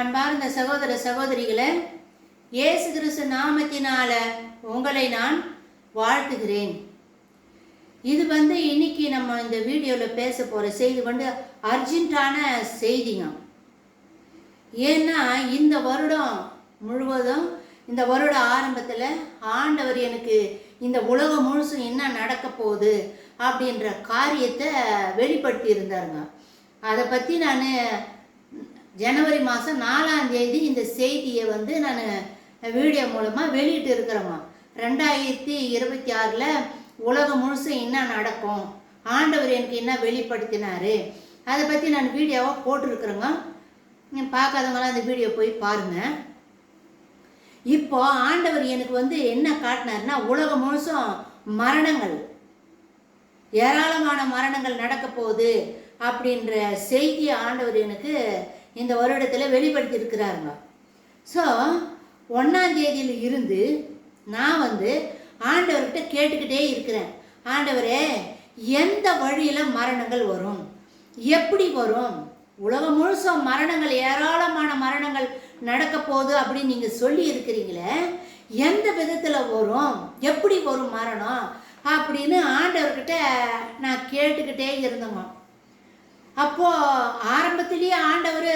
அன்பார்ந்த சகோதர சகோதரிகளை இயேசு கிறிஸ்து நாமத்தினால உங்களை நான் வாழ்த்துகிறேன். இது வந்து இன்னைக்கு நம்ம இந்த வீடியோவில் பேச போகிற செய்தி வந்து அர்ஜென்ட்டான செய்திங்க. ஏன்னா இந்த வருடம் முழுவதும் இந்த வருட ஆரம்பத்தில் ஆண்டவர் எனக்கு இந்த உலகம் முழுசும் என்ன நடக்க போகுது அப்படின்ற காரியத்தை வெளிப்படுத்தி இருந்தாருங்க அதை பற்றி நான் ஜனவரி மாதம் நாலாம் தேதி இந்த செய்தியை வந்து நான் வீடியோ மூலமாக வெளியிட்டு இருக்கிறேம்மா. ரெண்டாயிரத்தி இருபத்தி ஆறில் உலகம் முழுசும் என்ன நடக்கும்? ஆண்டவர் எனக்கு என்ன வெளிப்படுத்தினாரு? அதை பற்றி நான் வீடியோவாக போட்டிருக்கிறேங்க. நீங்கள் பார்க்காதவங்களாம் அந்த வீடியோ போய் பாருங்கள் இப்போ ஆண்டவர் எனக்கு வந்து என்ன காட்டினாருன்னா உலகம் முழுசும் மரணங்கள். ஏராளமான மரணங்கள் நடக்க போகுது அப்படின்ற செய்தியை ஆண்டவர் எனக்கு இந்த வருடத்தில் வெளிப்படுத்தியிருக்கிறாருங்க. ஸோ ஒன்றாம் தேதியில் இருந்து நான் வந்து ஆண்டவர்கிட்ட கேட்டுக்கிட்டே இருக்கிறேன். ஆண்டவரே எந்த வழியில் மரணங்கள் வரும்? எப்படி வரும்? உலகம் முழுசும் மரணங்கள் ஏராளமான மரணங்கள் நடக்க போகுது அப்படின்னு நீங்கள் சொல்லி இருக்கிறீங்களே எந்த விதத்தில் வரும்? எப்படி வரும் மரணம்? அப்படின்னு ஆண்டவர்கிட்ட நான் கேட்டுக்கிட்டே இருந்தோம் அப்போ ஆரம்பத்திலேயே ஆண்டவர்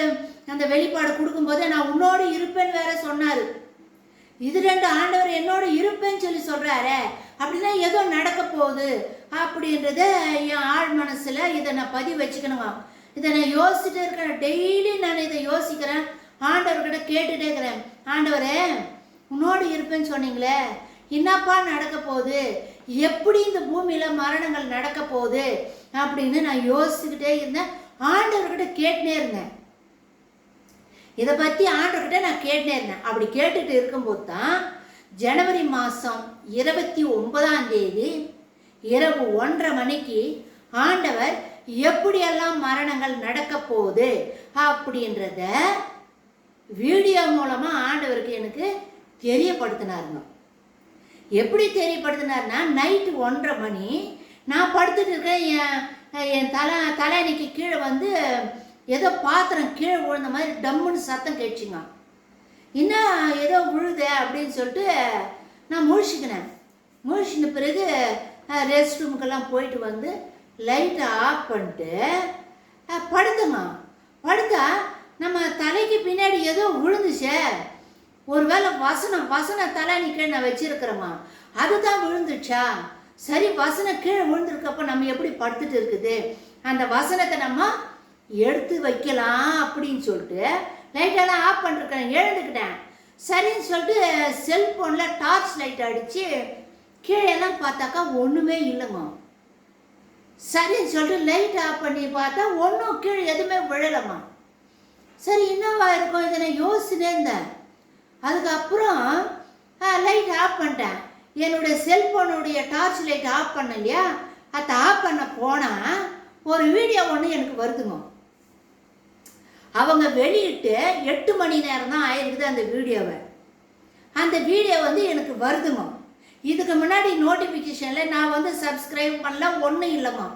அந்த வெளிப்பாடு கொடுக்கும்போது நான் உன்னோடு இருப்பேன்னு வேற சொன்னார். இது ரெண்டு ஆண்டவர் என்னோட இருப்பேன்னு சொல்லி சொல்கிறாரு அப்படின்னா ஏதோ நடக்க போகுது. அப்படின்றத என் ஆழ் மனசில் இதை நான் பதிவு வச்சுக்கணுங்க இதை நான் யோசிச்சுட்டே இருக்கிறேன். டெய்லி நான் இதை யோசிக்கிறேன். ஆண்டவர்கிட்ட கேட்டுட்டே இருக்கிறேன். ஆண்டவரே உன்னோடு இருப்பேன்னு சொன்னீங்களே. என்னப்பா நடக்க போகுது? எப்படி இந்த பூமியில் மரணங்கள் நடக்க போகுது? அப்படின்னு நான் யோசிச்சுக்கிட்டே இருந்தேன். ஆண்டவர்கிட்ட கேட்டுனே இருந்தேன். இதை பற்றி ஆண்டவர்கிட்ட நான் கேட்டுனே இருந்தேன். அப்படி கேட்டுட்டு இருக்கும்போது தான் ஜனவரி மாதம் இருபத்தி ஒன்பதாம் தேதி இரவு ஒன்றரை மணிக்கு ஆண்டவர் எப்படியெல்லாம் மரணங்கள் நடக்க போகுது அப்படின்றத வீடியோ மூலமாக ஆண்டவருக்கு எனக்கு தெரியப்படுத்தினாருங்க எப்படி தெரியப்படுத்தினார்னா நைட்டு ஒன்றரை மணி நான் படுத்துட்டு இருக்கேன் என் என் தலை தலையணைக்கு கீழே வந்து ஏதோ பாத்திரம் கீழே விழுந்த மாதிரி டம்முன்னு சத்தம் கேட்டுச்சுங்க. என்ன ஏதோ விழுதே அப்படின்னு சொல்லிட்டு நான் முழிச்சுக்கினேன். முழிச்சின பிறகு ரெஸ்ட் ரூமுக்கெல்லாம் போயிட்டு வந்து லைட்டை ஆஃப் பண்ணிட்டு படுத்துங்க படுத்தா நம்ம தலைக்கு பின்னாடி ஏதோ விழுந்துச்சே. ஒருவேளை வசனம் வசன தலையணி கீழே நான் வச்சிருக்கிறேம்மா. அதுதான் விழுந்துச்சா? சரி வசனம் கீழே விழுந்திருக்கப்ப நம்ம எப்படி படுத்துட்டு இருக்குது? அந்த வசனத்தை நம்ம எடுத்து வைக்கலாம் அப்படின்னு சொல்லிட்டு லைட்டெல்லாம் ஆஃப் பண்ணிருக்கேன் எழுந்துக்கிட்டேன். சரின்னு சொல்லிட்டு செல்ஃபோனில் டார்ச் லைட் அடித்து கீழே எல்லாம் பார்த்தாக்கா ஒன்றுமே இல்லைங்க சரின்னு சொல்லிட்டு லைட் ஆஃப் பண்ணி பார்த்தா ஒன்றும் கீழே எதுவுமே விழலம்மா. சரி என்னவா இருக்கும்? இதை நான் யோசிச்சுட்டே இருந்தேன். அதுக்கப்புறம் லைட் ஆஃப் பண்ணிட்டேன். என்னுடைய செல்ஃபோனுடைய டார்ச் லைட் ஆஃப் பண்ண இல்லையா அதை ஆஃப் பண்ண போனால் ஒரு வீடியோ ஒன்று எனக்கு வருதுங்க. அவங்க வெளியிட்டு எட்டு மணி நேரம் தான் ஆயிருக்குது அந்த வீடியோவை. அந்த வீடியோ வந்து எனக்கு வருதுங்க. இதுக்கு முன்னாடி நோட்டிஃபிகேஷனில் நான் வந்து சப்ஸ்கிரைப் பண்ணல ஒன்றும் இல்லைம்மா.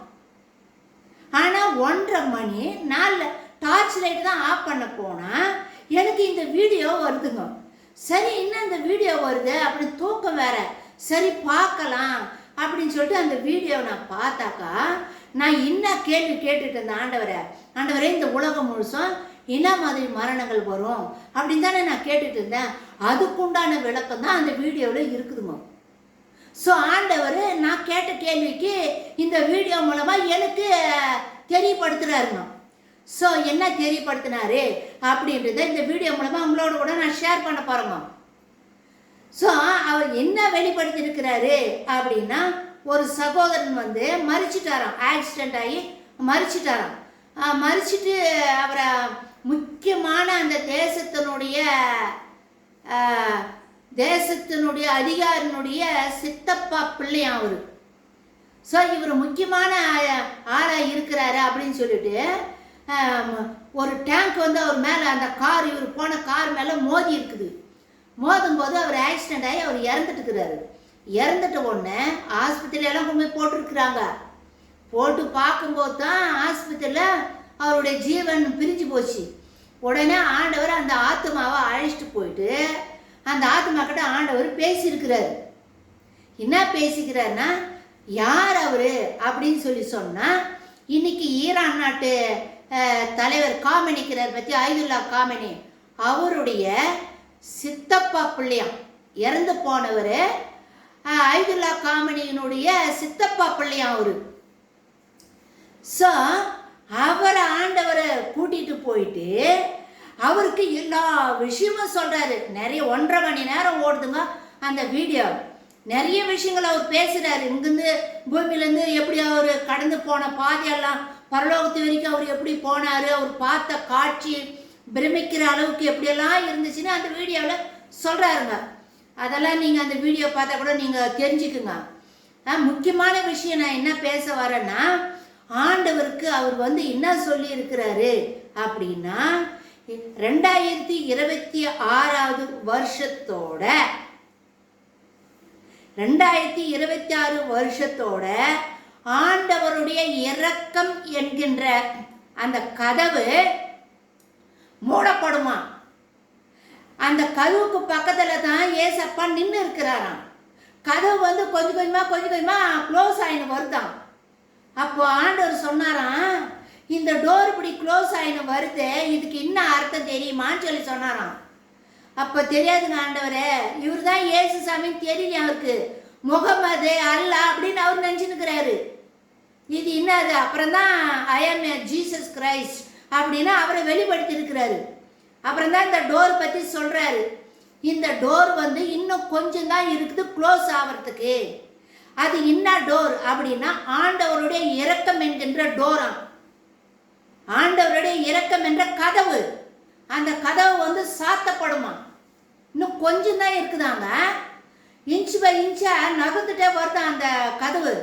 ஆனால் ஒன்றரை மணி நாலு டார்ச் லைட் தான் ஆஃப் பண்ண போனால் எனக்கு இந்த வீடியோ வருதுங்க. சரி என்ன இந்த வீடியோ வருது அப்படின்னு தூக்கம் வேறு. சரி பார்க்கலாம் அப்படின்னு சொல்லிட்டு அந்த வீடியோவை நான் பார்த்தாக்கா நான் என்ன கேள்வி கேட்டுட்டு இருந்தேன் ஆண்டவரை ஆண்டவரே இந்த உலகம் முழுசும் என்ன மாதிரி மரணங்கள் வரும் அப்படின்னு தானே நான் கேட்டுட்டு இருந்தேன். அதுக்குண்டான விளக்கம் தான் அந்த வீடியோவில் இருக்குதுங்க. ஸோ ஆண்டவர் நான் கேட்ட கேள்விக்கு இந்த வீடியோ மூலமாக எனக்கு தெரியப்படுத்துகிறாருங்க ஸோ என்ன தெரியப்படுத்தினாரு அப்படின்றத இந்த வீடியோ மூலமாக உங்களோட கூட நான் ஷேர் பண்ண போகிறேங்க ஸோ என்ன வெளிப்படுத்தியிருக்கிறாரு அப்படின்னா ஒரு சகோதரன் வந்து மறிச்சிட்டாராம் ஆக்சிடென்ட் ஆகி மறிச்சிட்டாராம் மறிச்சிட்டு அவரை முக்கியமான அந்த தேசத்தினுடைய தேசத்தினுடைய அதிகாரினுடைய சித்தப்பா பிள்ளையாம் அவர். ஸோ இவர் முக்கியமான ஆளாக இருக்கிறாரு அப்படின்னு சொல்லிட்டு ஒரு டேங்க் வந்து அவர் மேலே அந்த கார் இவர் போன கார் மேலே மோதி இருக்குது. மோதும் போது அவர் ஆக்சிடென்ட் ஆகி அவர் இறந்துட்டு இருக்கிறாரு இறந்துட்ட உடனே ஆஸ்பத்திரியில எல்லாம் கொண்டு போய் போட்டிருக்கிறாங்க. போட்டு பார்க்கும்போது தான் ஆஸ்பத்திரியில் அவருடைய ஜீவன் பிரிஞ்சு போச்சு. உடனே ஆண்டவர் அந்த ஆத்மாவை அழைச்சிட்டு போயிட்டு அந்த ஆத்மா கிட்ட ஆண்டவர் பேசியிருக்கிறார். என்ன பேசிக்கிறாருன்னா யார் அவரு? அப்படின்னு சொல்லி சொன்னால் இன்னைக்கு ஈரான் நாட்டு தலைவர் காமெனிக்கிறார் பற்றி ஐதுல்லா காமெனி. அவருடைய சித்தப்பா பிள்ளையாம் இறந்து போனவர். ஐதுல்லா காமினியினுடைய சித்தப்பா பிள்ளையாம் அவரு. ஸோ அவரை ஆண்டவரை கூட்டிகிட்டு போயிட்டு அவருக்கு எல்லா விஷயமும் சொல்கிறாரு நிறைய ஒன்றரை மணி நேரம் ஓடுதுங்க அந்த வீடியோ. நிறைய விஷயங்கள் அவர் பேசுகிறாரு இங்கிருந்து பூமியிலேருந்து எப்படி அவர் கடந்து போன பாதையெல்லாம் பரலோகத்து வரைக்கும் அவர் எப்படி போனார் அவர் பார்த்த காட்சி பிரமிக்கிற அளவுக்கு எப்படியெல்லாம் இருந்துச்சுன்னு அந்த வீடியோவில் சொல்கிறாருங்க அதெல்லாம் நீங்கள் அந்த வீடியோ பார்த்தா கூட நீங்கள் தெரிஞ்சுக்குங்க. ஆ, முக்கியமான விஷயம் நான் என்ன பேச வரேன்னா ஆண்டவருக்கு அவர் வந்து என்ன சொல்லி இருக்கிறாரு அப்படின்னா ரெண்டாயிரத்தி இருபத்தி ஆறாவது வருஷத்தோட ரெண்டாயிரத்தி இருபத்தி ஆறு வருஷத்தோட ஆண்டவருடைய இரக்கம் என்கின்ற அந்த கதவு மூடப்படுமா? அந்த கதவுக்கு பக்கத்தில் தான் ஏசப்பா நின்று இருக்கிறாராம். கதவு வந்து கொஞ்சம் கொஞ்சமாக கொஞ்சம் கொஞ்சமாக க்ளோஸ் ஆயின்னு வருதான் அப்போ ஆண்டவர் சொன்னாராம் இந்த டோர் இப்படி க்ளோஸ் ஆயின்னு வருது இதுக்கு என்ன அர்த்தம் தெரியுமான்னு சொல்லி சொன்னாராம். அப்போ தெரியாதுங்க ஆண்டவரே இவர் தான் ஏசு சாமின்னு தெரியல அவருக்கு. முகமது அல்ல அப்படின்னு அவர் நினச்சினுக்கிறாரு இது என்னது? அப்புறம் தான் ஐஎம் ஜீசஸ் கிரைஸ்ட் அப்படின்னு அவரை வெளிப்படுத்தியிருக்கிறாரு. அப்புறம் தான் இந்த டோர் பற்றி சொல்கிறாரு இந்த டோர் வந்து இன்னும் கொஞ்சம் தான் இருக்குது க்ளோஸ் ஆகிறதுக்கு அது என்ன டோர் அப்படின்னா ஆண்டவருடைய இறக்கம் என்கின்ற டோராம் ஆண்டவருடைய இறக்கம் என்ற கதவு. அந்த கதவு வந்து சாத்தப்படுமா? இன்னும் கொஞ்சம் தான் இருக்குதாங்க. இன்ச்சு பை இன்ச்சா நகர்ந்துட்டே வருது அந்த கதவு?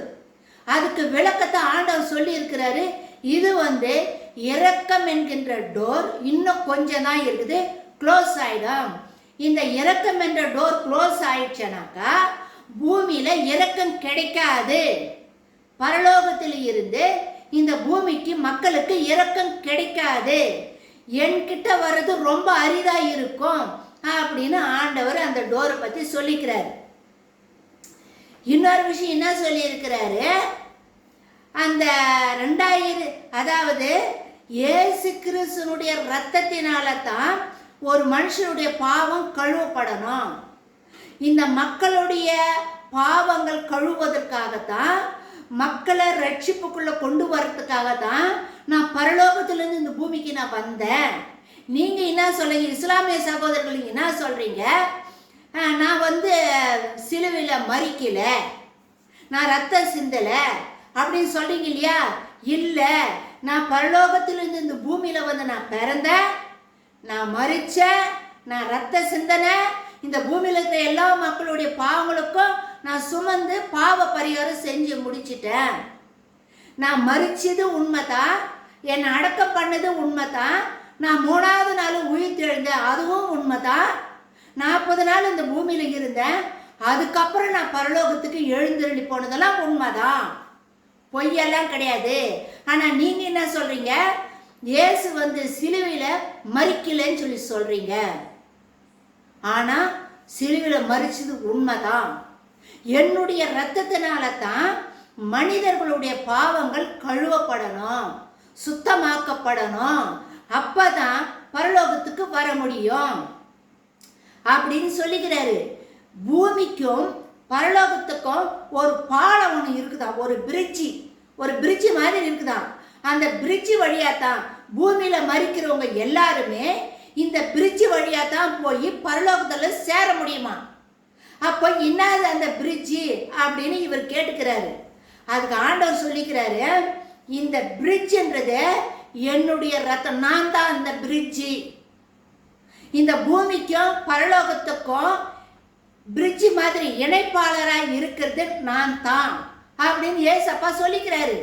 அதுக்கு விளக்கத்தை ஆண்டவர் சொல்லி இருக்கிறாரு இது வந்து இறக்கம் என்கின்ற டோர் இன்னும் கொஞ்சம் தான் இருக்குது க்ளோஸ் ஆயிடும். இந்த இறக்கம் என்ற டோர் க்ளோஸ் ஆயிடுச்சுனாக்கா பூமியில இறக்கம் கிடைக்காது. பரலோகத்தில் இருந்து இந்த பூமிக்கு மக்களுக்கு இறக்கம் கிடைக்காது. என்கிட்ட வர்றது ரொம்ப அரிதா இருக்கும் அப்படின்னு ஆண்டவர் அந்த டோரை பத்தி சொல்லிக்கிறார். இன்னொரு விஷயம் என்ன சொல்லியிருக்கிறாரு? அந்த ரெண்டாயிரம் அதாவது இயேசு கிறிஸ்துனுடைய ரத்தத்தினால தான் ஒரு மனுஷனுடைய பாவம் கழுவப்படணும். இந்த மக்களுடைய பாவங்கள் கழுவுவதற்காகத்தான் மக்களை ரட்சிப்புக்குள்ளே கொண்டு வரத்துக்காக தான் நான் பரலோகத்திலேருந்து இந்த பூமிக்கு நான் வந்தேன். நீங்கள் என்ன சொல்கிறீங்க இஸ்லாமிய சகோதரர்கள் என்ன சொல்கிறீங்க நான் வந்து சிலுவையில் மறிக்கலை. நான் ரத்தம் சிந்தலை. அப்படின்னு சொல்கிறீங்க இல்லையா? இல்லை. நான் பரலோகத்திலிருந்து இந்த பூமியில் வந்து நான் பிறந்தேன் நான் மறிச்சேன் நான் ரத்த சிந்தனை இந்த பூமியில் இருக்கிற எல்லா மக்களுடைய பாவங்களுக்கும் நான் சுமந்து பாவ பரிகாரம் செஞ்சு முடிச்சிட்டேன். நான் மறிச்சது உண்மைதான் என்னை அடக்கம் பண்ணது உண்மைதான் நான் மூணாவது நாள் உயிர் தெழுந்தேன் அதுவும் உண்மைதான். நாற்பது நாள் இந்த பூமியில் இருந்தேன் அதுக்கப்புறம் நான் பரலோகத்துக்கு எழுந்தருளி போனதெல்லாம் உண்மைதான். பொய்யெல்லாம் கிடையாது. ஆனால் நீங்கள் என்ன சொல்கிறீங்க இயேசு வந்து சிலுவையில் மறிக்கலைன்னு சொல்லி சொல்கிறீங்க ஆனால் சிலுவையில் மறிச்சது உண்மைதான். என்னுடைய ரத்தத்தினால தான் மனிதர்களுடைய பாவங்கள் கழுவப்படணும் சுத்தமாக்கப்படணும். அப்பதான் பரலோகத்துக்கு வர முடியும். அப்படின்னு சொல்லிக்கிறாரு. பூமிக்கும் பரலோகத்துக்கும் ஒரு பாலம் ஒன்று இருக்குதா? ஒரு பிரிட்ஜி ஒரு பிரிட்ஜு மாதிரி இருக்குதான் அந்த பிரிட்ஜு வழியாக தான் பூமியில் மறிக்கிறவங்க எல்லாருமே இந்த பிரிட்ஜு வழியாக தான் போய் பரலோகத்தில் சேர முடியுமா? அப்போ என்னது அந்த பிரிட்ஜு அப்படின்னு இவர் கேட்டுக்கிறாரு. அதுக்கு ஆண்டவர் சொல்லிக்கிறாரு இந்த பிரிட்ஜுன்றது என்னுடைய ரத்தம் நான் தான் அந்த பிரிட்ஜி இந்த பூமிக்கும் பரலோகத்துக்கும் பிரிட்ஜ் மாதிரி இணைப்பாளராக இருக்கிறது நான் தான். அப்படின்னு ஏசப்பா சொல்லிக்கிறாரு.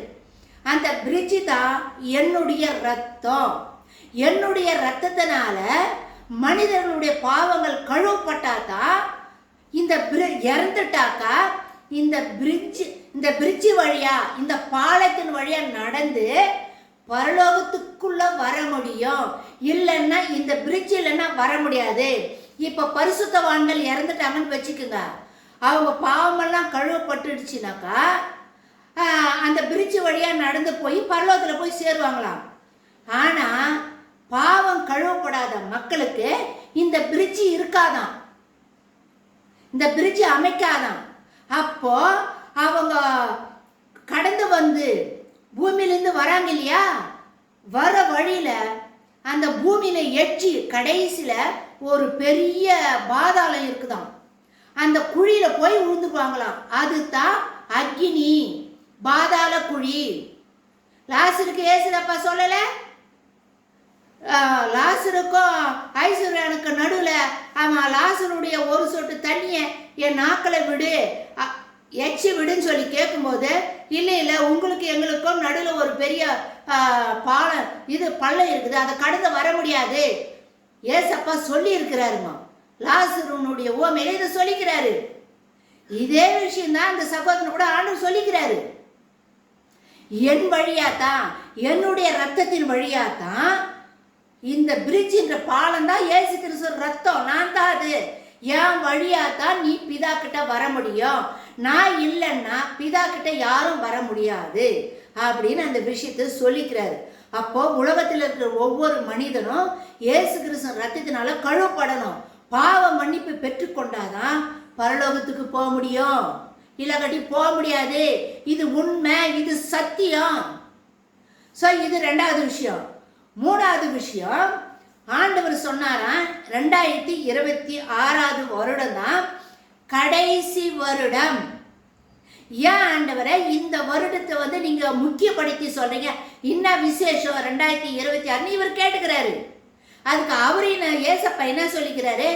அந்த பிரிட்ஜ் தான் என்னுடைய ரத்தம். என்னுடைய ரத்தத்தினால மனிதர்களுடைய பாவங்கள் கழுவப்பட்டாதான் இந்த இறந்துட்டாக்கா இந்த பிரிட்ஜ் இந்த பிரிட்ஜ் வழியா இந்த பாலத்தின் வழியா நடந்து பரலோகத்துக்குள்ள வர முடியும். இல்லைன்னா இந்த பிரிட்ஜ் இல்லைன்னா வர முடியாது. இப்ப பரிசுத்தவான்கள் இறந்துட்டாங்கன்னு வச்சுக்கோங்க. அவங்க பாவமெல்லாம் கழுவப்பட்டுடுச்சுனாக்கா அந்த பிரிட்ஜ் வழியாக நடந்து போய் பரலோகத்துல போய் சேருவாங்களாம். ஆனால் பாவம் கழுவப்படாத மக்களுக்கு இந்த பிரிட்ஜ் இருக்காதாம். இந்த பிரிட்ஜ் அமைக்காதான் அப்போ அவங்க கடந்து வந்து பூமியிலேருந்து வராங்க இல்லையா? வர வழியில் அந்த பூமியில எட்ஜி கடைசியில் ஒரு பெரிய பாதாளம் இருக்குதாம். அந்த குழியில போய் விழுந்துக்குவாங்களாம் அதுதான் அக்னி பாதாள குழி. லாசருக்கு ஏசுதப்பா சொல்லலை? லாசருக்கும் ஐஸ்வர்யனுக்கு நடுவில் ஆமாம் லாசருடைய ஒரு சொட்டு தண்ணியை என் நாக்களை விடு. அ- எச்சி விடுன்னு சொல்லி கேட்கும்போது இல்லை இல்லை உங்களுக்கு எங்களுக்கும் நடுவில் ஒரு பெரிய பாலம் இது பள்ளம் இருக்குது. அதை கடந்து வர முடியாது. ஏசப்பா சொல்லி இருக்கிறாருமா லாசருனுடைய ஓமையில இதை சொல்லிக்கிறாரு. இதே விஷயம் தான் அந்த சகோதரன் கூட ஆண்டு சொல்லிக்கிறாரு. என் வழியாத்தான் என்னுடைய ரத்தத்தின் வழியாத்தான் இந்த பிரிட்ஜின்ற பாலம் தான் ஏசு கிறிஸ்து ரத்தம். நான் தான் அது. என் வழியாத்தான் நீ பிதா கிட்ட வர முடியும். நான் இல்லைன்னா பிதா கிட்ட யாரும் வர முடியாது. அப்படின்னு அந்த விஷயத்தை சொல்லிக்கிறாரு. அப்போ உலகத்தில் இருக்கிற ஒவ்வொரு மனிதனும் ஏசு கிறிஸ்து ரத்தத்தினால கழுவப்படணும். பாவ மன்னிப்பு பெற்றுக்கொண்டாதான் பரலோகத்துக்கு போக முடியும். இல்லாட்டி போக முடியாது. இது உண்மை இது சத்தியம். ஸோ இது ரெண்டாவது விஷயம். மூணாவது விஷயம் ஆண்டவர் சொன்னாராம் ரெண்டாயிரத்தி இருபத்தி ஆறாவது வருடம் தான் கடைசி வருடம். ஏன் ஆண்டவரை இந்த வருடத்தை வந்து நீங்கள் முக்கியப்படுத்தி சொல்கிறீங்க என்ன விசேஷம்? ரெண்டாயிரத்தி இருபத்தி ஆறு இவர் கேட்டுக்கிறாரு. அதுக்கு அவரின் ஏசப்பா என்ன சொல்லிக்கிறாரு?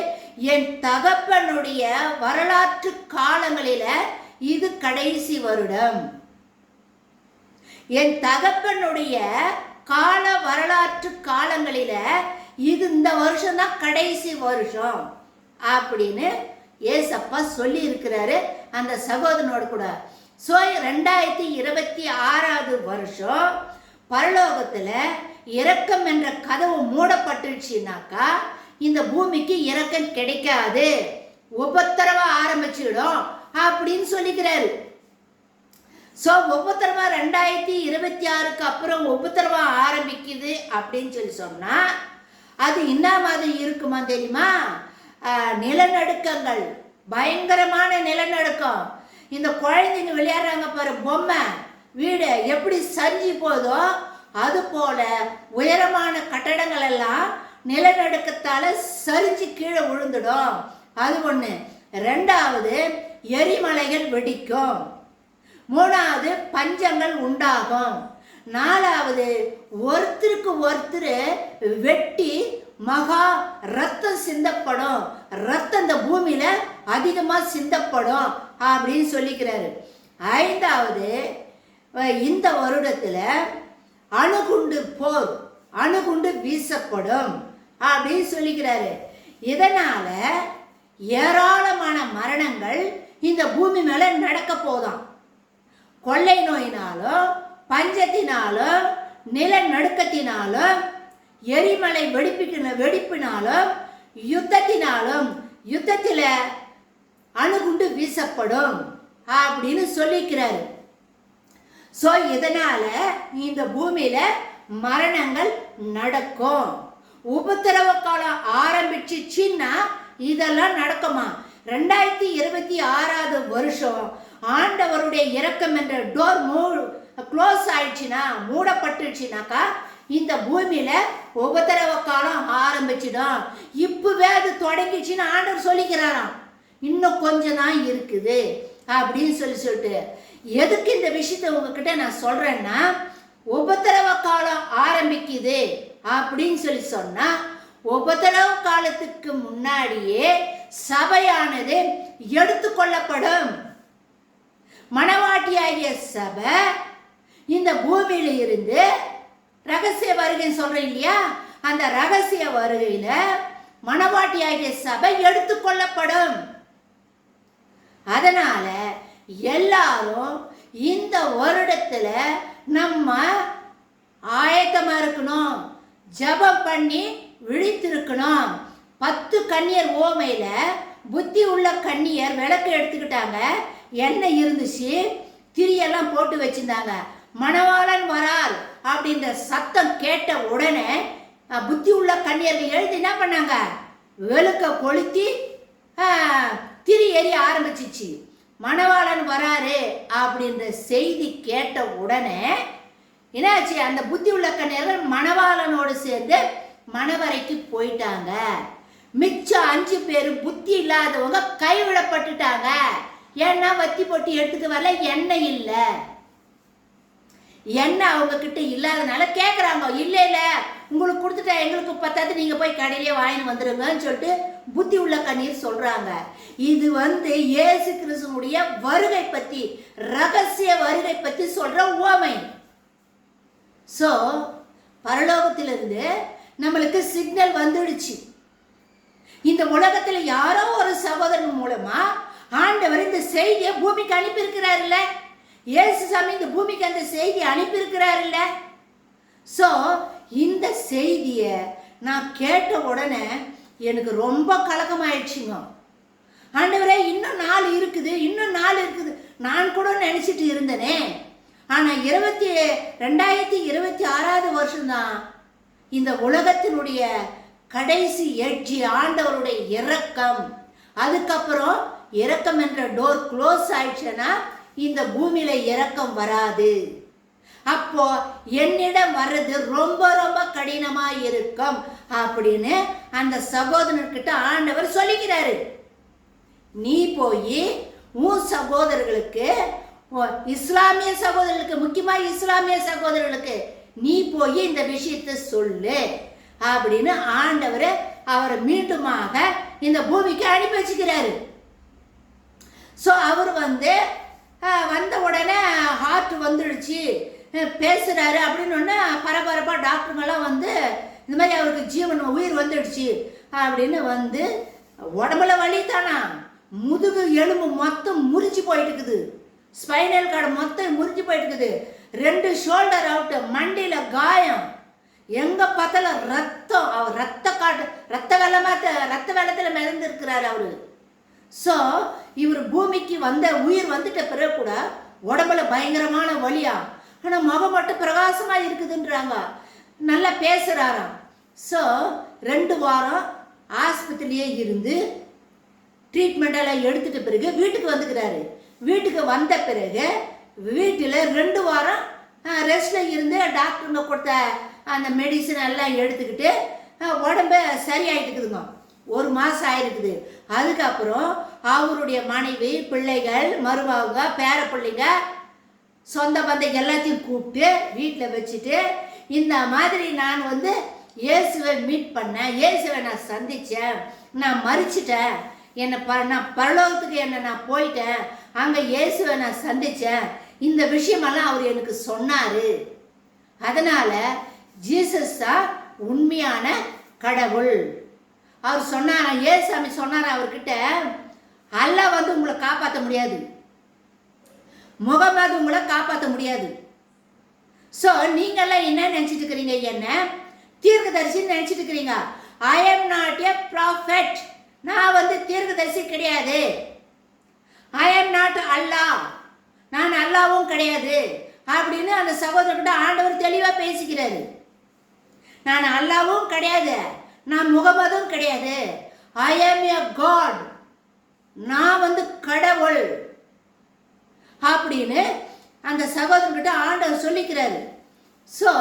என் தகப்பனுடைய வரலாற்று காலங்களில இது கடைசி வருடம். என் தகப்பனுடைய கால வரலாற்று காலங்களில இது இந்த வருஷம் தான் கடைசி வருஷம். அப்படின்னு ஏசப்பா சொல்லி இருக்கிறாரு அந்த சகோதரனோட கூட. ஸோ ரெண்டாயிரத்தி இருபத்தி ஆறாவது வருஷம் பரலோகத்தில் இரக்கம் என்ற கதவு மூடப்பட்டுருச்சுனாக்கா இந்த பூமிக்கு இரக்கம் கிடைக்காது. உபத்திரவா ஆரம்பிச்சிடும் அப்படின்னு சொல்லிக்கிறாரு. ஸோ உபத்திரவா ரெண்டாயிரத்தி இருபத்தி ஆறுக்கு அப்புறம் உபத்திரவா ஆரம்பிக்குது அப்படின்னு சொல்லி சொன்னா அது என்ன மாதிரி இருக்குமா தெரியுமா? நிலநடுக்கங்கள். பயங்கரமான நிலநடுக்கம். இந்த குழந்தைங்க விளையாடுறாங்க பாரு பொம்மை. வீடு எப்படி சரிஞ்சு போதோ அதுபோல உயரமான கட்டடங்கள் எல்லாம் நிலநடுக்கத்தால சரிஞ்சு கீழே விழுந்துடும். அது ஒன்று ரெண்டாவது எரிமலைகள் வெடிக்கும். மூணாவது பஞ்சங்கள் உண்டாகும். நாலாவது ஒருத்தருக்கு ஒருத்தர் வெட்டி மகா ரத்தம் சிந்தப்படும். ரத்தம் இந்த பூமியில அதிகமாக சிந்தப்படும் அப்படின்னு சொல்லிக்கிறாரு. ஐந்தாவது இந்த வருடத்தில் அணுகுண்டு போர் அணுகுண்டு வீசப்படும் அப்படின்னு சொல்லிக்கிறாரு. இதனால ஏராளமான மரணங்கள் இந்த பூமி மேல நடக்க போதாம். கொள்ளை நோயினாலும் பஞ்சத்தினாலும் நிலநடுக்கத்தினாலும் எரிமலை வெடிப்பின வெடிப்பினாலும் யுத்தத்தினாலும் யுத்தத்தில் அணுகுண்டு வீசப்படும் அப்படின்னு சொல்லிக்கிறாரு. ஸோ இதனால இந்த பூமியில மரணங்கள் நடக்கும். உபத்திரவ காலம் ஆரம்பிச்சிச்சின்னா இதெல்லாம் நடக்குமா? ரெண்டாயிரத்தி இருபத்தி ஆறாவது வருஷம் ஆண்டவருடைய இறக்கம் என்ற டோர் மூ க்ளோஸ் ஆயிடுச்சுன்னா மூடப்பட்டுச்சுனாக்கா இந்த பூமியில உபத்திரவ காலம் ஆரம்பிச்சிடும் இப்பவே அது தொடங்கிச்சுன்னு ஆண்டவர் சொல்லிக்கிறாராம். இன்னும் கொஞ்சம் தான் இருக்குது அப்படின்னு சொல்லி சொல்லிட்டு எதுக்கு இந்த விஷயத்தை உங்ககிட்ட நான் சொல்றேன்னா உபத்திரவ காலம் ஆரம்பிக்குது அப்படின்னு சொல்லி சொன்னா உபத்திரவ காலத்துக்கு முன்னாடியே சபையானது எடுத்துக்கொள்ளப்படும். மணவாட்டியாகிய சபை இந்த பூமியில இருந்து ரகசிய வருகைன்னு சொல்றேன் இல்லையா? அந்த ரகசிய வருகையில மணவாட்டியாகிய சபை எடுத்துக்கொள்ளப்படும். அதனால எல்லாரும் இந்த வருடத்துல நம்ம ஆயத்தமா இருக்கணும். ஜெபம் பண்ணி விழித்திருக்கணும். பத்து கன்னியர் ஓமையில புத்தி உள்ள கன்னியர் விளக்கு எடுத்துக்கிட்டாங்க. எண்ணெய் இருந்துச்சு? திரியெல்லாம் போட்டு வச்சிருந்தாங்க. மணவாளன் வரால் அப்படின்ற சத்தம் கேட்ட உடனே புத்தி உள்ள கன்னியர்கள் எழுதி என்ன பண்ணாங்க? வெளுக்க கொளுத்தி திரி எரிய ஆரம்பிச்சிச்சு. மணவாளன் வராரு அப்படின்ற செய்தி கேட்ட உடனே என்னாச்சு? அந்த புத்தி உள்ள கண்ணியர்கள் மணவாளனோடு சேர்ந்து மணவரைக்கு போயிட்டாங்க. மிச்சம் அஞ்சு பேர் புத்தி இல்லாதவங்க கைவிடப்பட்டுட்டாங்க. ஏன்னா வத்தி போட்டி எடுத்துட்டு வரல எண்ணெய் இல்லை. எண்ணெய் அவங்க கிட்ட இல்லாதனால கேட்குறாங்க இல்லை இல்லை உங்களுக்கு கொடுத்துட்டா எங்களுக்கு பத்தாது நீங்கள் போய் கடையிலே வாங்கின்னு வந்துடுங்கன்னு சொல்லிட்டு புத்தி உள்ள கண்ணீர் சொல்கிறாங்க இது வந்து இயேசு கிறிஸ்துனுடைய வருகை பற்றி ரகசிய வருகை பற்றி சொல்கிற உவமை. ஸோ பரலோகத்திலிருந்து நம்மளுக்கு சிக்னல் வந்துடுச்சு. இந்த உலகத்தில் யாரோ ஒரு சகோதரன் மூலமா ஆண்டவர் இந்த செய்தியை பூமிக்கு அனுப்பியிருக்கிறாருல்ல? இயேசு சாமி இந்த பூமிக்கு அந்த செய்தி அனுப்பியிருக்கிறாருல்ல? ஸோ இந்த செய்தியை நான் கேட்ட உடனே எனக்கு ரொம்ப கலக்கமாயிடுச்சுங்க. ஆண்டவரே இன்னும் நாள் இருக்குது இன்னும் நாள் இருக்குது. நான் கூட நினச்சிட்டு இருந்தேனே. ஆனால் இருபத்தி ரெண்டாயிரத்தி இருபத்தி ஆறாவது வருஷம்தான் இந்த உலகத்தினுடைய கடைசி எட்ஜி ஆண்டவருடைய இறக்கம் அதுக்கப்புறம் இறக்கம் என்ற டோர் க்ளோஸ் ஆயிடுச்சுன்னா இந்த பூமியில இறக்கம் வராது. அப்போ என்னிடம் வர்றது ரொம்ப ரொம்ப கடினமா இருக்கும் அப்படின்னு அந்த சகோதரர்கிட்ட ஆண்டவர் சொல்லிக்கிறாரு நீ போய் உன் சகோதரர்களுக்கு இஸ்லாமிய சகோதரர்களுக்கு முக்கியமா இஸ்லாமிய சகோதரர்களுக்கு நீ போய் இந்த விஷயத்தை சொல்லு அப்படின்னு ஆண்டவர் அவரை மீண்டுமாக இந்த பூமிக்கு அனுப்பி வச்சுக்கிறாரு. ஸோ அவர் வந்து வந்த உடனே ஹார்ட் வந்துடுச்சு. பேசுகிறாரு அப்படின்னு ஒன்று பரபரப்பாக டாக்டருங்கெல்லாம் வந்து இந்த மாதிரி அவருக்கு ஜீவன் உயிர் வந்துடுச்சு அப்படின்னு வந்து உடம்புல வலி தானா? முதுகு எலும்பு மொத்தம் முறிஞ்சு போயிட்டு இருக்குது ஸ்பைனல் கார்டு மொத்தம் முறிஞ்சு போயிட்டு இருக்குது ரெண்டு ஷோல்டர் அவுட்டு மண்டியில் காயம். எங்கே பார்த்தாலும் ரத்தம் அவர் ரத்த காட்டு ரத்த வெள்ளமாக ரத்த வெள்ளத்தில் மிதந்துருக்கிறார் அவர். ஸோ இவர் பூமிக்கு வந்த உயிர் வந்துட்ட பிறகு கூட உடம்புல பயங்கரமான வழியாக ஆனால் முகம் மட்டும் பிரகாசமாக இருக்குதுன்றாங்க. நல்லா பேசுகிறாராம் ஸோ ரெண்டு வாரம் ஆஸ்பத்திரியே இருந்து ட்ரீட்மெண்ட் எல்லாம் எடுத்துட்ட பிறகு வீட்டுக்கு வந்துக்கிறாரு. வீட்டுக்கு வந்த பிறகு வீட்டில் ரெண்டு வாரம் ரெஸ்ட்டில் இருந்து டாக்டருங்க கொடுத்த அந்த மெடிசன் எல்லாம் எடுத்துக்கிட்டு அஹ், உடம்பு சரியாயிட்டுக்குதுங்க. ஒரு மாதம் ஆயிருக்குது. அதுக்கப்புறம் அவருடைய மனைவி பிள்ளைகள் மருமகங்க பேர பிள்ளைங்க சொந்த பந்தம் எல்லாத்தையும் கூப்பிட்டு வீட்டில் வச்சுட்டு இந்த மாதிரி நான் வந்து இயேசுவை மீட் பண்ணேன். இயேசுவை நான் சந்தித்தேன் நான் மறிச்சிட்டேன். என்னை ப நான் பரலோகத்துக்கு என்னை நான் போயிட்டேன். அங்கே இயேசுவை நான் சந்தித்தேன் இந்த விஷயமெல்லாம் அவர் எனக்கு சொன்னார். அதனால் ஜீசஸ் தான் உண்மையான கடவுள். அவர் சொன்னார்? ஏசாமி சொன்னார் அவர்கிட்ட? அல்ல வந்து உங்களை காப்பாற்ற முடியாது. முகமது உங்களை காப்பாற்ற முடியாது. ஸோ நீங்கள்லாம் என்ன நினச்சிட்டு இருக்கிறீங்க என்ன? தீர்க்கதரிசின்னு நினச்சிட்டு இருக்கிறீங்க I am not a prophet நான் வந்து தீர்க்கதரிசி கிடையாது. ஐ எம் நாட் அல்லாஹ் நான் அல்லாவும் கிடையாது. அப்படின்னு அந்த சகோதரர்கிட்ட ஆண்டவர் தெளிவாக பேசிக்கிறாரு. நான் அல்லாவும் கிடையாது. நான் முகமதும் கிடையாது. ஐ எம் எ காட் நான் வந்து கடவுள். அப்படின்னு அந்த சகோதரன்கிட்ட ஆண்டவர் சொல்லிக்கிறாரு. ஸோ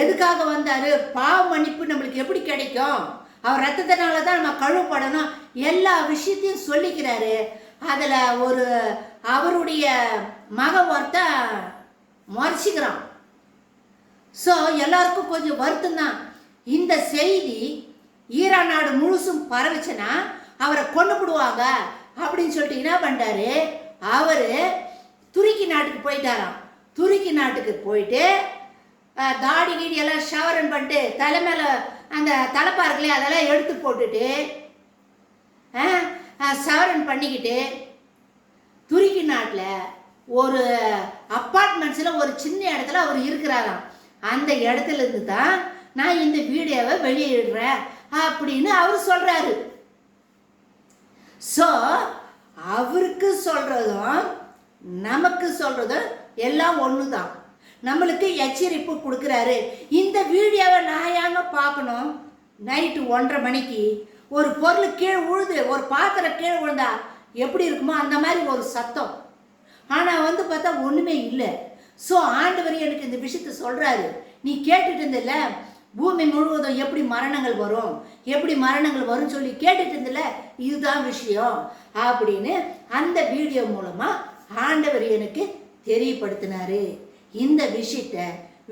எதுக்காக வந்தார்? பாவ மன்னிப்பு நம்மளுக்கு எப்படி கிடைக்கும்? அவர் ரத்தத்தினால தான் நம்ம கழுவப்படணும். எல்லா விஷயத்தையும் சொல்லிக்கிறாரு. அதில் ஒரு அவருடைய மக ஒருத்த முறைச்சிக்கிறான். ஸோ எல்லாருக்கும் கொஞ்சம் வருத்தம் தான் இந்த செய்தி ஈரான் நாடு முழுசும் பரவுச்சுன்னா அவரை கொண்டு விடுவாங்க அப்படின்னு சொல்லிட்டு என்ன பண்ணுறாரு அவர் துருக்கி நாட்டுக்கு போயிட்டாராம். துருக்கி நாட்டுக்கு போயிட்டு தாடி கீடி எல்லாம் ஷவரன் பண்ணிட்டு தலை மேலே அந்த தலைப்பா இருக்குல்லையே அதெல்லாம் எடுத்து போட்டுட்டு அஹ், சவரன் பண்ணிக்கிட்டு துருக்கி நாட்டில் ஒரு அப்பார்ட்மெண்ட்ஸில் ஒரு சின்ன இடத்துல அவர் இருக்கிறாராம். அந்த இடத்துல இருந்து தான் நான் இந்த வீடியோவை வெளியிடுறேன் அப்படின்னு அவர் சொல்கிறாரு ஸோ அவருக்கு சொல்கிறதும் நமக்கு சொல்கிறதும் எல்லாம் ஒன்று தான் நம்மளுக்கு எச்சரிப்பு கொடுக்குறாரு. இந்த வீடியோவை நான் ஏங்க பார்க்கணும்? நைட்டு ஒன்றரை மணிக்கு. ஒரு பொருள் கீழே உழுது ஒரு பாத்திரம் கீழே விழுந்தா எப்படி இருக்குமோ அந்த மாதிரி ஒரு சத்தம். ஆனால் வந்து பார்த்தா ஒன்றுமே இல்லை. ஸோ ஆண்டவர் எனக்கு இந்த விஷயத்த சொல்கிறாரு நீ கேட்டுட்டு இருந்தில்ல? பூமி முழுவதும் எப்படி மரணங்கள் வரும்? எப்படி மரணங்கள் வரும் சொல்லி கேட்டுட்டு இருந்தில்ல இதுதான் விஷயம். அப்படின்னு அந்த வீடியோ மூலமாக ஆண்டவர் எனக்கு தெரியப்படுத்தினாரு. இந்த விஷயத்த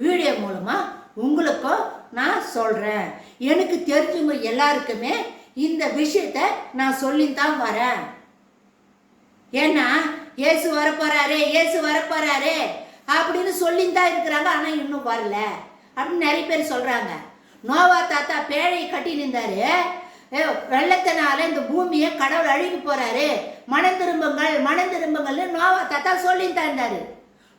வீடியோ மூலமாக உங்களுக்கும் நான் சொல்கிறேன் எனக்கு தெரிஞ்சவங்க எல்லாருக்குமே இந்த விஷயத்த நான் சொல்லித்தான் வரேன். ஏன்னா இயேசு வரப்போறாரு இயேசு வரப்போறாரு அப்படின்னு சொல்லின்னு தான் இருக்கிறாங்க ஆனால் இன்னும் வரல. அப்படின்னு நிறைய பேர் சொல்கிறாங்க நோவா தாத்தா பேழையை கட்டி நின்றாரு ஏ, வெள்ளத்தினால இந்த பூமியை கடவுள் அழுகி போகிறாரு மன திரும்பங்கள் மன திரும்பங்கள்னு நோவா தாத்தா சொல்லி தந்தாரு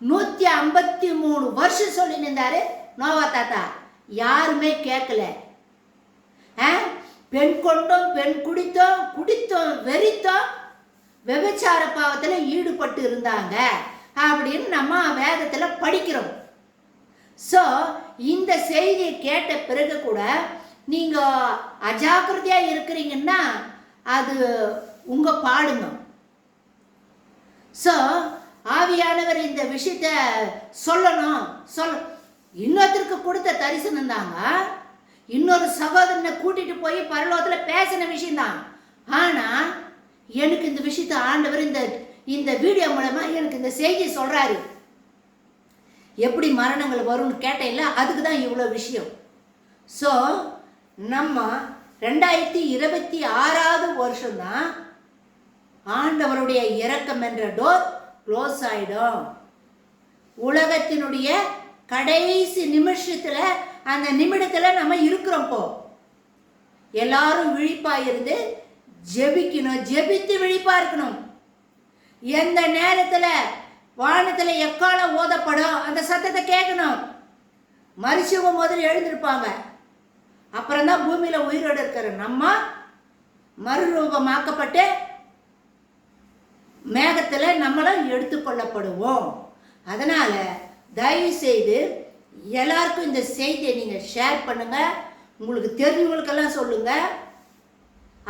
நூற்றி ஐம்பத்தி மூணு வருஷம் சொல்லி நின்றாரு நோவா தாத்தா. யாருமே கேட்கல. ஆ? பெண் கொண்டோம் பெண் குடித்தோம் குடித்தோம் வெறித்தோம் விபச்சார பாவத்தில் ஈடுபட்டு இருந்தாங்க அப்படின்னு நம்ம வேதத்தில் படிக்கிறோம். ஸோ இந்த செய்தியை கேட்ட பிறகு கூட நீங்கள் அஜாக்கிரதையாக இருக்கிறீங்கன்னா அது உங்கள் பாடுங்க. ஸோ ஆவியானவர் இந்த விஷயத்த சொல்லணும். சொல் இன்னொருத்தருக்கு கொடுத்த தரிசனம் தாங்க. இன்னொரு சகோதரனை கூட்டிட்டு போய் பரலோகத்தில் பேசின விஷயம்தான் ஆனால் எனக்கு இந்த விஷயத்த ஆண்டவர் இந்த இந்த வீடியோ மூலமாக எனக்கு இந்த செய்தி சொல்கிறாரு எப்படி மரணங்கள் வரும்னு கேட்டேன்ல அதுக்கு தான் இவ்வளோ விஷயம். ஸோ நம்ம ரெண்டாயிரத்தி இருபத்தி ஆறாவது வருஷம்தான் ஆண்டவருடைய இறக்கம் என்ற டோர் க்ளோஸ் ஆயிடும். உலகத்தினுடைய கடைசி நிமிஷத்தில் அந்த நிமிடத்தில் நம்ம இருக்கிறோம் எல்லாரும் விழிப்பாக இருந்து ஜெபிக்கணும் ஜெபித்து விழிப்பாக இருக்கணும். எந்த நேரத்தில் வானத்தில் எக்காலம் ஓதப்படும் அந்த சத்தத்தை கேட்கணும். மனுஷங்க முதல்ல எழுந்திருப்பாங்க. அப்புறம் தான் உயிரோடு இருக்கிற நம்ம மறுரூபமாக்கப்பட்டு மேகத்தில் நம்மளும் எடுத்துக்கொள்ளப்படுவோம். அதனால் தயவு செய்து எல்லாருக்கும் இந்த செய்தியை நீங்கள் ஷேர் பண்ணுங்கள் உங்களுக்கு தெரிஞ்சவங்களுக்கெல்லாம் சொல்லுங்கள்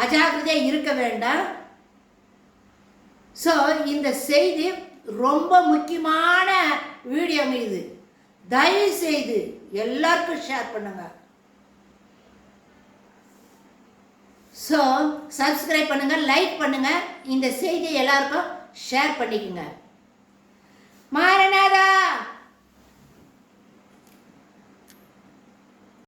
அஜாக்கிரதையாக இருக்க வேண்டாம். ஸோ இந்த செய்தி ரொம்ப முக்கியமான வீடியோ இது தயவு செய்து எல்லாருக்கும் ஷேர் பண்ணுங்க. ஸோ சப்ஸ்கிரைப் பண்ணுங்க லைக் பண்ணுங்க இந்த செய்தியை எல்லாருக்கும் ஷேர் பண்ணிக்கோங்க. மாரநாதா